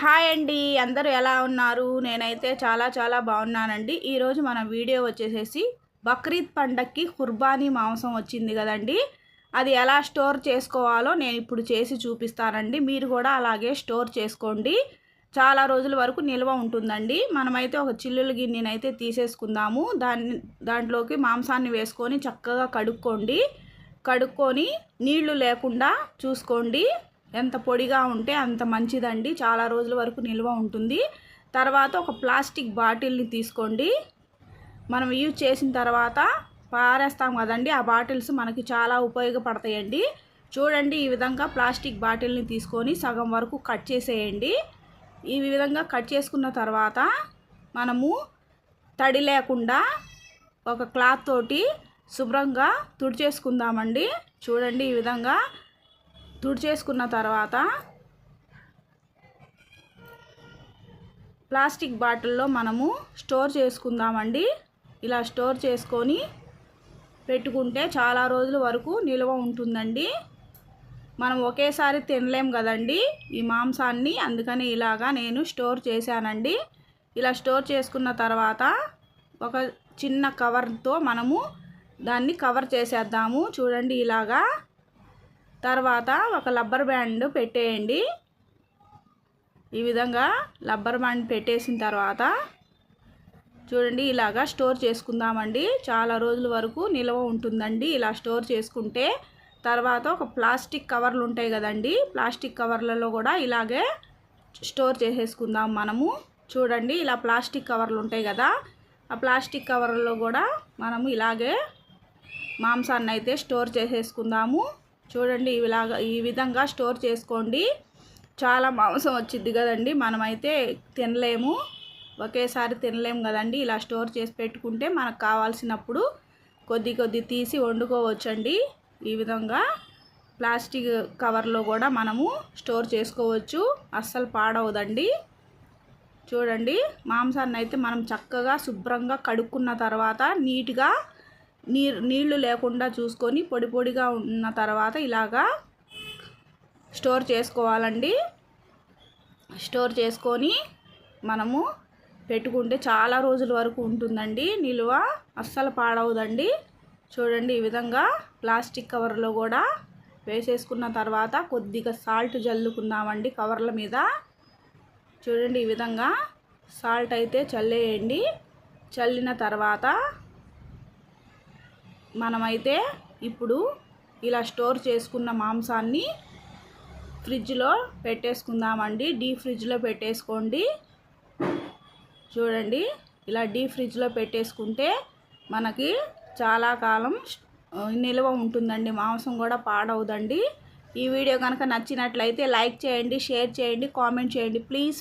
Hi అండి అందరూ ఎలా ఉన్నారు? నేనైతే చాలా చాలా బాగున్నానండి. ఈరోజు మన వీడియో వచ్చేసేసి బక్రీద్ పండక్కి కుర్బానీ మాంసం వచ్చింది కదండి. అది ఎలా స్టోర్ చేసుకోవాలో నేను ఇప్పుడు చేసి చూపిస్తానండి. మీరు కూడా అలాగే స్టోర్ చేసుకోండి. చాలా రోజుల వరకు నిల్వ ఉంటుందండి. మనమైతే ఒక చిల్లుల గిన్నెనైతే తీసేసుకుందాము. దాన్ని దాంట్లోకి మాంసాన్ని వేసుకొని చక్కగా కడుక్కోండి. కడుక్కొని నీళ్ళు లేకుండా చూసుకోండి. ఎంత పొడిగా ఉంటే అంత మంచిదండి. చాలా రోజుల వరకు నిల్వ ఉంటుంది. తర్వాత ఒక ప్లాస్టిక్ బాటిల్ని తీసుకోండి. మనం యూజ్ చేసిన తర్వాత పారేస్తాం కదండి. ఆ బాటిల్స్ మనకి చాలా ఉపయోగపడతాయండి. చూడండి ఈ విధంగా ప్లాస్టిక్ బాటిల్ని తీసుకొని సగం వరకు కట్ చేసేయండి. ఈ విధంగా కట్ చేసుకున్న తర్వాత మనము తడి లేకుండా ఒక క్లాత్ తోటి శుభ్రంగా తుడిచేసుకుందామండి. చూడండి ఈ విధంగా తుడిచేసుకున్న తర్వాత ప్లాస్టిక్ బాటిల్లో మనము స్టోర్ చేసుకుందామండి. ఇలా స్టోర్ చేసుకొని పెట్టుకుంటే చాలా రోజుల వరకు నిల్వ ఉంటుందండి. మనం ఒకేసారి తినలేం కదండి. ఈ మాంసాన్ని అందుకని ఇలాగా నేను స్టోర్ చేశానండి. ఇలా స్టోర్ చేసుకున్న తర్వాత ఒక చిన్న కవర్తో మనము దాన్ని కవర్ చేసేద్దాము. చూడండి ఇలాగా తర్వాత ఒక రబ్బర్ బ్యాండ్ పెట్టేయండి. ఈ విధంగా రబ్బర్ బ్యాండ్ పెట్టేసిన తర్వాత చూడండి ఇలాగా స్టోర్ చేసుకుందామండి. చాలా రోజుల వరకు నిల్వ ఉంటుందండి. ఇలా స్టోర్ చేసుకుంటే తర్వాత ఒక ప్లాస్టిక్ కవర్లు ఉంటాయి కదండి. ప్లాస్టిక్ కవర్లలో కూడా ఇలాగే స్టోర్ చేసేసుకుందాం మనము. చూడండి ఇలా ప్లాస్టిక్ కవర్లు ఉంటాయి కదా. ఆ ప్లాస్టిక్ కవర్లో కూడా మనము ఇలాగే మాంసాన్ని అయితే స్టోర్ చేసేసుకుందాము. చూడండి ఇలాగా ఈ విధంగా స్టోర్ చేసుకోండి. చాలా మాంసం వచ్చింది కదండి మనమైతే తినలేము. ఒకేసారి తినలేము కదండి ఇలా స్టోర్ చేసి పెట్టుకుంటే మనకు కావాల్సినప్పుడు కొద్ది కొద్ది తీసి వండుకోవచ్చండి. ఈ విధంగా ప్లాస్టిక్ కవర్లో కూడా మనము స్టోర్ చేసుకోవచ్చు. అస్సలు పాడవదండి. చూడండి మాంసాన్ని అయితే మనం చక్కగా శుభ్రంగా కడుక్కున్న తర్వాత నీట్గా నీరు నీళ్ళు లేకుండా చూసుకొని పొడి పొడిగా ఉన్న తర్వాత ఇలాగా స్టోర్ చేసుకోవాలండి. స్టోర్ చేసుకొని మనము పెట్టుకుంటే చాలా రోజుల వరకు ఉంటుందండి. నిల్వ అస్సలు పాడవదండి. చూడండి ఈ విధంగా ప్లాస్టిక్ కవర్లో కూడా వేసేసుకున్న తర్వాత కొద్దిగా సాల్ట్ జల్లుకుందామండి కవర్ల మీద. చూడండి ఈ విధంగా సాల్ట్ అయితే చల్లేయండి. చల్లిన తర్వాత మనమైతే ఇప్పుడు ఇలా స్టోర్ చేసుకున్న మాంసాన్ని ఫ్రిడ్జ్లో పెట్టేసుకుందామండి. డీ ఫ్రిడ్జ్లో పెట్టేసుకోండి. చూడండి ఇలా డీ ఫ్రిడ్జ్లో పెట్టేసుకుంటే మనకి చాలా కాలం నిల్వ ఉంటుందండి. మాంసం కూడా పాడవుదండి. ఈ వీడియో కనుక నచ్చినట్లయితే లైక్ చేయండి షేర్ చేయండి కామెంట్ చేయండి. ప్లీజ్